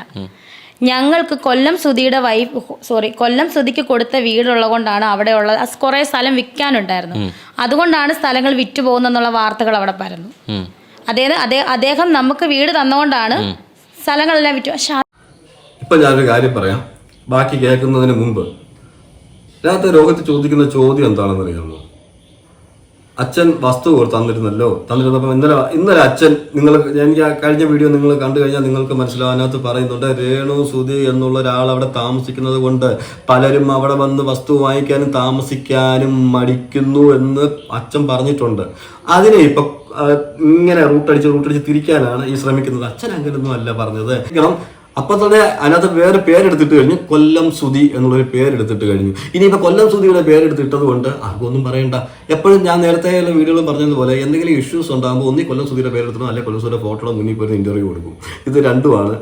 ഞങ്ങൾക്ക് കൊല്ലം സുധിയുടെ വൈഫ് സോറി കൊല്ലം സുധിക്ക് കൊടുത്ത വീടുള്ളത് കൊണ്ടാണ് അവിടെയുള്ള കുറെ സ്ഥലം വിൽക്കാനുണ്ടായിരുന്നു. അതുകൊണ്ടാണ് സ്ഥലങ്ങൾ വിറ്റു പോകുന്നെന്നുള്ള വാർത്തകൾ അവിടെ പരന്നു. അതേ അദ്ദേഹം നമുക്ക് വീട് തന്നുകൊണ്ടാണ് സ്ഥലങ്ങളെല്ലാം വിറ്റു. പക്ഷെ ഇപ്പൊ ഞാനൊരു കാര്യം പറയാം. ബാക്കി കേൾക്കുന്നതിന് മുമ്പ് രാത്രി രോഗത്ത് ചോദിക്കുന്ന ചോദ്യം എന്താണെന്ന് അറിയാമോ അച്ഛൻ വസ്തു തന്നിരുന്നല്ലോ? തന്നിരുന്നപ്പോൾ ഇന്നലെ ഇന്നലെ അച്ഛൻ നിങ്ങൾ എനിക്ക് കഴിഞ്ഞ വീഡിയോ നിങ്ങൾ കണ്ടു കഴിഞ്ഞാൽ നിങ്ങൾക്ക് മനസ്സിലാവും. അതിനകത്ത് പറയുന്നുണ്ട് രേണു സുധി എന്നുള്ള ഒരാൾ അവിടെ താമസിക്കുന്നത് കൊണ്ട് പലരും അവിടെ വന്ന് വസ്തു വാങ്ങിക്കാനും താമസിക്കാനും മടിക്കുന്നു എന്ന് അച്ഛൻ പറഞ്ഞിട്ടുണ്ട്. അതിനെ ഇപ്പൊ ഇങ്ങനെ റൂട്ടടിച്ച് റൂട്ടടിച്ച് തിരിക്കാനാണ് ഈ ശ്രമിക്കുന്നത്. അച്ഛൻ അങ്ങനെയൊന്നും അല്ല പറഞ്ഞത്. കാരണം അപ്പൊ തന്നെ അതിനകത്ത് വേറെ പേരെടുത്തിട്ട് കഴിഞ്ഞു കൊല്ലം സുതി എന്നുള്ളൊരു പേരെടുത്തിട്ട് കഴിഞ്ഞു. ഇനിയിപ്പോ കൊല്ലം സുതിയുടെ പേരെടുത്തിട്ടത് കൊണ്ട് ആർക്കൊന്നും പറയണ്ട. എപ്പോഴും ഞാൻ നേരത്തെ ഉള്ള വീഡിയോകളും പറഞ്ഞതുപോലെ എന്തെങ്കിലും ഇഷ്യൂസ് ഉണ്ടാകുമ്പോൾ ഒന്നി കൊല്ലം സുതിയുടെ പേരെടുത്തണം അല്ലെങ്കിൽ കൊല്ലം സുതിയുടെ ഫോട്ടോ മുന്നിൽ പോയി ഇന്റർവ്യൂ കൊടുക്കും. ഇത് രണ്ടുമാണ്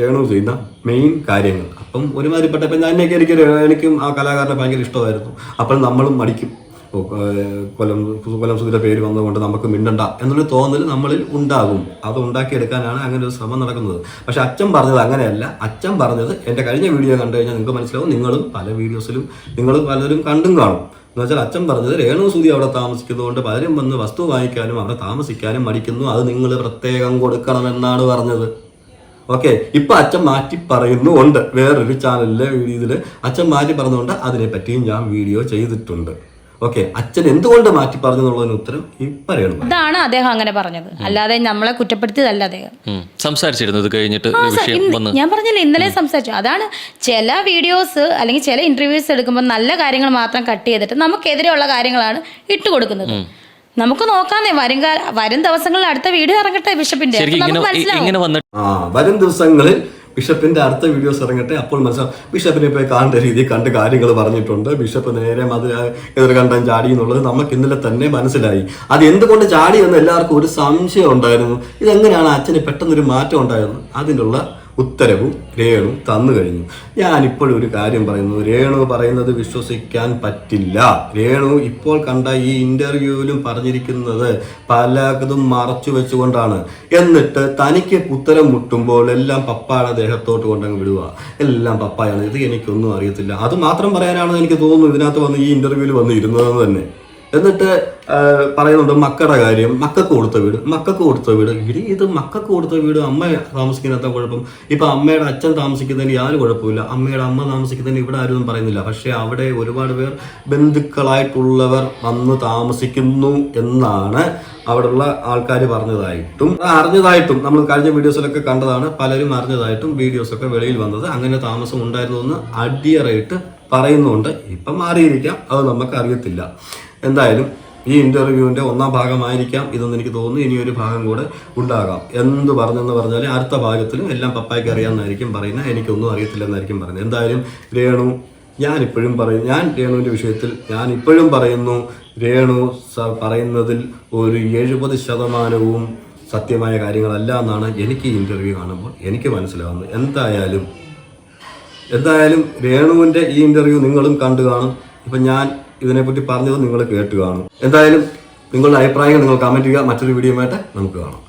രേണു ചെയ്യുന്ന മെയിൻ കാര്യങ്ങൾ. അപ്പം ഒരുമാതിരിപ്പെട്ടപ്പോൾ ഞാൻ എനിക്ക് എനിക്ക് എനിക്കും ആ കലാകാരനെ ഭയങ്കര ഇഷ്ടമായിരുന്നു. അപ്പോൾ നമ്മളും മടിക്കും. കൊല്ലം കൊല്ലം സുധിയുടെ പേര് വന്നതുകൊണ്ട് നമുക്ക് മിണ്ടണ്ട എന്നൊരു തോന്നൽ നമ്മളിൽ ഉണ്ടാകും. അത് ഉണ്ടാക്കിയെടുക്കാനാണ് അങ്ങനെ ഒരു ശ്രമം നടക്കുന്നത്. പക്ഷെ അച്ഛൻ പറഞ്ഞത് അങ്ങനെയല്ല. അച്ഛൻ പറഞ്ഞത് എന്റെ കഴിഞ്ഞ വീഡിയോ കണ്ടു കഴിഞ്ഞാൽ നിങ്ങൾക്ക് മനസ്സിലാവും. നിങ്ങളും പല വീഡിയോസിലും നിങ്ങൾ പലരും കണ്ടും കാണും. എന്ന് വെച്ചാൽ അച്ഛൻ പറഞ്ഞത് രേണു സൂതി അവിടെ താമസിക്കുന്നതുകൊണ്ട് പലരും വന്ന് വസ്തു വാങ്ങിക്കാനും അവിടെ താമസിക്കാനും മടിക്കുന്നു. അത് നിങ്ങൾ പ്രത്യേകം കൊടുക്കണമെന്നാണ് പറഞ്ഞത്. ഓക്കെ. ഇപ്പൊ അച്ഛൻ മാറ്റി പറയുന്നുണ്ട് വേറൊരു ചാനലിലെ ഇതിൽ അച്ഛൻ മാറ്റി പറഞ്ഞുകൊണ്ട് അതിനെപ്പറ്റിയും ഞാൻ വീഡിയോ ചെയ്തിട്ടുണ്ട്. ഓക്കെ അച്ഛൻ എന്തുകൊണ്ട് മാറ്റി പറഞ്ഞു എന്നുള്ളതിന് ഉത്തരം ഈ പറയണം അതാണ് അദ്ദേഹം അങ്ങനെ പറഞ്ഞത്. അല്ലാതെ നമ്മളെ കുറ്റപ്പെടുത്തിയതല്ല അദ്ദേഹം. സംസാരിച്ചിരുന്നത് സംസാരിച്ചിരുന്നു ഇത് കഴിഞ്ഞിട്ട് ആ, സ- വിഷയം ഇന്ന് വന്ന്. ഞാൻ പറഞ്ഞില്ല ഇന്നലെ സംസാരിച്ചു. അതാണ് ചില വീഡിയോസ് അല്ലെങ്കിൽ ചില ഇന്റർവ്യൂസ് എടുക്കുമ്പോൾ നല്ല കാര്യങ്ങൾ മാത്രം കട്ട് ചെയ്തിട്ട് നമുക്കെതിരെയുള്ള കാര്യങ്ങളാണ് ഇട്ട് കൊടുക്കുന്നത്. നമുക്ക് നോക്കാന്നേ വരും കാല- വരും ദിവസങ്ങളിൽ അടുത്ത വീഡിയോ ഇറങ്ങട്ടെ ബിഷപ്പിന്റെ. ശരിക്കും അപ്പൊ ഇങ്ങനെ നമുക്ക് മനസ്സിലാവും. ഇങ്ങനെ വന്നിട്ട് ആ വരും ദിവസങ്ങളിൽ ബിഷപ്പിന്റെ അടുത്ത വീഡിയോസ് ഇറങ്ങട്ടെ. അപ്പോൾ മനസ്സിലാവും ബിഷപ്പിനെ പോയി കാണേണ്ട രീതിയിൽ കണ്ട് കാര്യങ്ങൾ പറഞ്ഞിട്ടുണ്ട്. ബിഷപ്പ് നേരെ അത് എതിർ കണ്ടാൻ ചാടി എന്നുള്ളത് നമുക്ക് ഇന്നലെ തന്നെ മനസ്സിലായി. അത് എന്തുകൊണ്ട് ചാടി എന്ന് എല്ലാവർക്കും ഒരു സംശയം ഉണ്ടായിരുന്നു. ഇതെങ്ങനെയാണ് അച്ഛന് പെട്ടെന്നൊരു മാറ്റം ഉണ്ടായിരുന്നു അതിനുള്ള ഉത്തരവും രേണു തന്നു കഴിഞ്ഞു. ഞാൻ ഇപ്പോഴും ഒരു കാര്യം പറയുന്നു. രേണു പറയുന്നത് വിശ്വസിക്കാൻ പറ്റില്ല. രേണു ഇപ്പോൾ കണ്ട ഈ ഇന്റർവ്യൂവിലും പറഞ്ഞിരിക്കുന്നത് പലതും മറച്ചു വെച്ചുകൊണ്ടാണ്. എന്നിട്ട് തനിക്ക് ഉത്തരം മുട്ടുമ്പോൾ എല്ലാം പപ്പായുടെ ദേഹത്തോട്ട് കൊണ്ടങ്ങ് വിടുക. എല്ലാം പപ്പായാണ്. ഇത് എനിക്കൊന്നും അറിയത്തില്ല. അത് മാത്രം പറയാനാണ് എനിക്ക് തോന്നുന്നു ഇതിനകത്ത് വന്ന് ഈ ഇന്റർവ്യൂവിൽ വന്ന് ഇരുന്നതെന്ന് തന്നെ. എന്നിട്ട് പറയുന്നുണ്ട് മക്കളുടെ കാര്യം. മക്കൾക്ക് കൊടുത്ത വീട്. മക്കൾക്ക് കൊടുത്ത വീട്. ഇടി ഇത് മക്കൾക്ക് കൊടുത്ത വീട്. അമ്മ താമസിക്കുന്നതിനകത്ത കുഴപ്പം. ഇപ്പൊ അമ്മയുടെ അച്ഛൻ താമസിക്കുന്നതിന് യാതൊരു കുഴപ്പമില്ല അമ്മയുടെ അമ്മ താമസിക്കുന്നതിന് ഇവിടെ ആരും പറയുന്നില്ല. പക്ഷെ അവിടെ ഒരുപാട് പേർ ബന്ധുക്കളായിട്ടുള്ളവർ വന്ന് താമസിക്കുന്നു എന്നാണ് അവിടെയുള്ള ആൾക്കാർ പറഞ്ഞതായിട്ടും. അറിഞ്ഞതായിട്ടും. നമ്മൾ കഴിഞ്ഞ വീഡിയോസിലൊക്കെ കണ്ടതാണ്. പലരും അറിഞ്ഞതായിട്ടും വീഡിയോസൊക്കെ വെളിയിൽ വന്നത്. അങ്ങനെ താമസം ഉണ്ടായിരുന്നു എന്ന് അടിയറായിട്ട് പറയുന്നുണ്ട്. ഇപ്പം മാറിയിരിക്കാം. അത് നമുക്ക് അറിയത്തില്ല. എന്തായാലും ഈ ഇന്റർവ്യൂവിന്റെ ഒന്നാം ഭാഗമായിരിക്കാം ഇതെന്ന് എനിക്ക് തോന്നുന്നു. ഇനി ഒരു ഭാഗം കൂടെ ഉണ്ടാകാം. എന്ത് പറഞ്ഞെന്ന് പറഞ്ഞാൽ അടുത്ത ഭാഗത്തിലും എല്ലാം പപ്പായ്ക്ക് അറിയാമെന്നായിരിക്കും പറയുന്നത്. എനിക്കൊന്നും അറിയത്തില്ലെന്നായിരിക്കും പറയുന്നത്. എന്തായാലും രേണു ഞാൻ ഇപ്പോഴും പറയും ഞാൻ രേണുവിന്റെ വിഷയത്തിൽ ഞാൻ ഇപ്പോഴും പറയുന്നു രേണു പറയുന്നതിൽ ഒരു എഴുപത് ശതമാനവും സത്യമായ കാര്യങ്ങളല്ല എന്നാണ് എനിക്ക് ഈ ഇന്റർവ്യൂ കാണുമ്പോൾ എനിക്ക് മനസ്സിലാവുന്നത്. എന്തായാലും എന്തായാലും രേണുവിന്റെ ഈ ഇന്റർവ്യൂ നിങ്ങളും കണ്ടു കാണും. ഇപ്പം ഞാൻ ഇതിനെപ്പറ്റി പറഞ്ഞത് നിങ്ങൾ കേട്ട് കാണും. എന്തായാലും നിങ്ങളുടെ അഭിപ്രായങ്ങൾ നിങ്ങൾ കമന്റ് ചെയ്യുക. മറ്റൊരു വീഡിയോ ആയിട്ട് നമുക്ക് കാണാം.